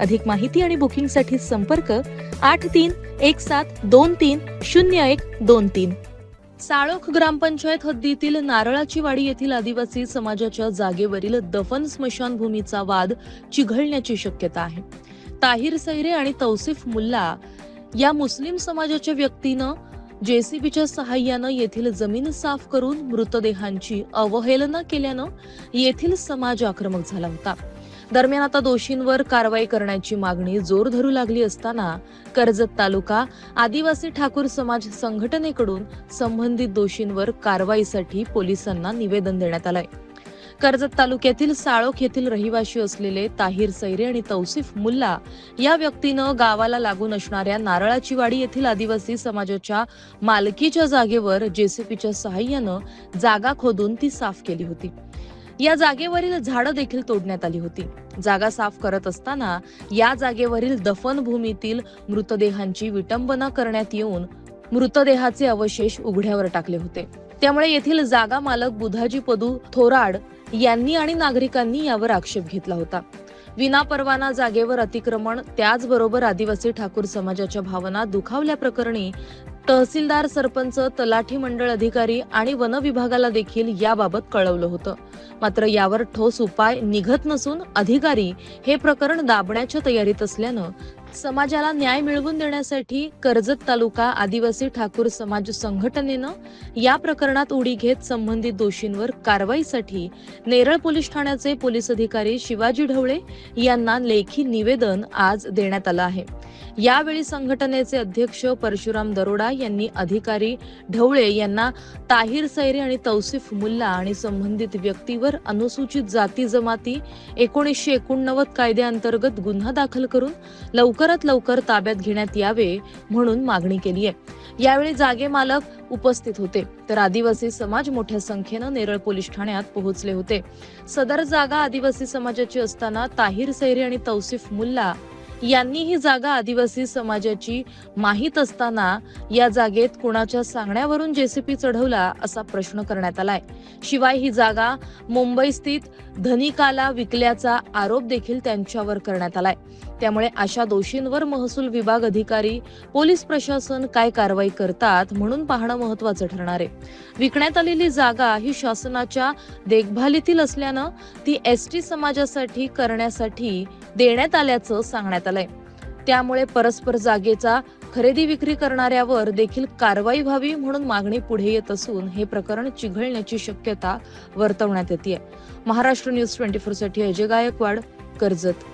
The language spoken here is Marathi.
अधिक माहिती आणि बुकिंगसाठी संपर्क आठ तीन एक सात दोन तीन शून्य एक दोन तीन. साळोख ग्रामपंचायत हद्दीतील नारळाची वाडी येथील आदिवासी समाजाच्या जागेवरील दफन स्मशानभूमीचा वाद चिघळण्याची शक्यता आहे. ताहिर सैरे आणि तौसिफ मुल्ला या मुस्लिम समाजाच्या व्यक्तीनं जेसीबीच्या सहाय्यानं येथील जमीन साफ करून मृतदेहांची अवहेलना केल्यानं येथील समाज आक्रमक झाला होता. दरम्यान आता दोषींवर कारवाई करण्याची मागणी जोर धरू लागली असताना कर्जत तालुका आदिवासी ठाकूर समाज संघटनेकडून संबंधित दोषींवर कारवाईसाठी पोलिसांना निवेदन देण्यात आलंय. कर्जत तालुक्यातील साळोख येथील रहिवाशी असलेले ताहिर सैरे आणि तौसिफ मुल्ला या व्यक्तीनं गावाला लागून असणाऱ्या नारळाची वाडी येथील आदिवासी समाजाच्या मालकीच्या जागेवर जेसीपीच्या सहाय्यानं जागा खोदून ती साफ केली होती. या जागेवरील झाडं देखील तोडण्यात आली होती. जागा साफ करत असताना या जागेवरील दफनभूमीतील मृतदेहांची विटंबना करण्यात येऊन मृतदेहाचे अवशेष उघड्यावर टाकले होते. त्यामुळे येथील जागा मालक बुधाजी पदू थोराड यांनी आणि नागरिकांनी यावर आक्षेप घेतला होता. विनापरवाना जागेवर अतिक्रमण त्याचबरोबर आदिवासी ठाकूर समाजाच्या भावना दुखावल्या प्रकरणी तहसीलदार सरपंच तलाठी मंडळ अधिकारी आणि वन विभागाला देखील याबाबत कळवलं होतं. मात्र यावर ठोस उपाय निघत नसून अधिकारी हे प्रकरण दाबण्याच्या तयारीत असल्यानं समाजाला न्याय मिळवून देण्यासाठी कर्जत तालुका आदिवासी ठाकूर समाज संघटनेनं या प्रकरणात उडी घेत संबंधित दोषींवर कारवाईसाठी नेरळ पोलीस ठाण्याचे पोलीस अधिकारी शिवाजी ढवळे यांना लेखी निवेदन आज देण्यात आलं आहे. यावेळी संघटनेचे अध्यक्ष परशुराम दरोडा यांनी अधिकारी ढवळे यांना ताहिर सैरे आणि तौसिफ मुल्ला आणि संबंधित व्यक्तीवर अनुसूचित जाती जमाती एकोणीसशे एकोणनव्वद कायद्याअंतर्गत गुन्हा दाखल करून लवकरात लवकर ताब्यात घेण्यात यावे म्हणून मागणी केली आहे. यावेळी जागे मालक उपस्थित होते. तर आदिवासी समाज मोठ्या संख्येनं नेरळ पोलीस ठाण्यात पोहोचले होते. सदर जागा आदिवासी समाजाची असताना ताहिर सैरी आणि तौसिफ मुल्ला यांनी ही जागा आदिवासी समाजाची माहीत असताना या जागेत कुणाच्या सांगण्यावरून जेसीपी चढवला असा प्रश्न करण्यात आलाय. शिवाय ही जागा मुंबई स्थित धनिकाला विकल्याचा आरोप देखील त्यांच्यावर करण्यात आलाय. त्यामुळे अशा दोषींवर महसूल विभाग अधिकारी पोलीस प्रशासन काय कारवाई करतात म्हणून पाहणं महत्वाचं ठरणार आहे. विकण्यात आलेली जागा ही शासनाच्या देखभालीतील असल्यानं ती एस टी समाजासाठी करण्यासाठी देण्यात आल्याचं सांगण्यात आलंय. त्यामुळे परस्पर जागेचा खरेदी विक्री करणाऱ्यावर देखील कारवाई व्हावी म्हणून मागणी पुढे येत असून हे प्रकरण चिघळण्याची शक्यता वर्तवण्यात येते महाराष्ट्र न्यूज ट्वेंटी फोरसाठी अजय गायकवाड कर्जत.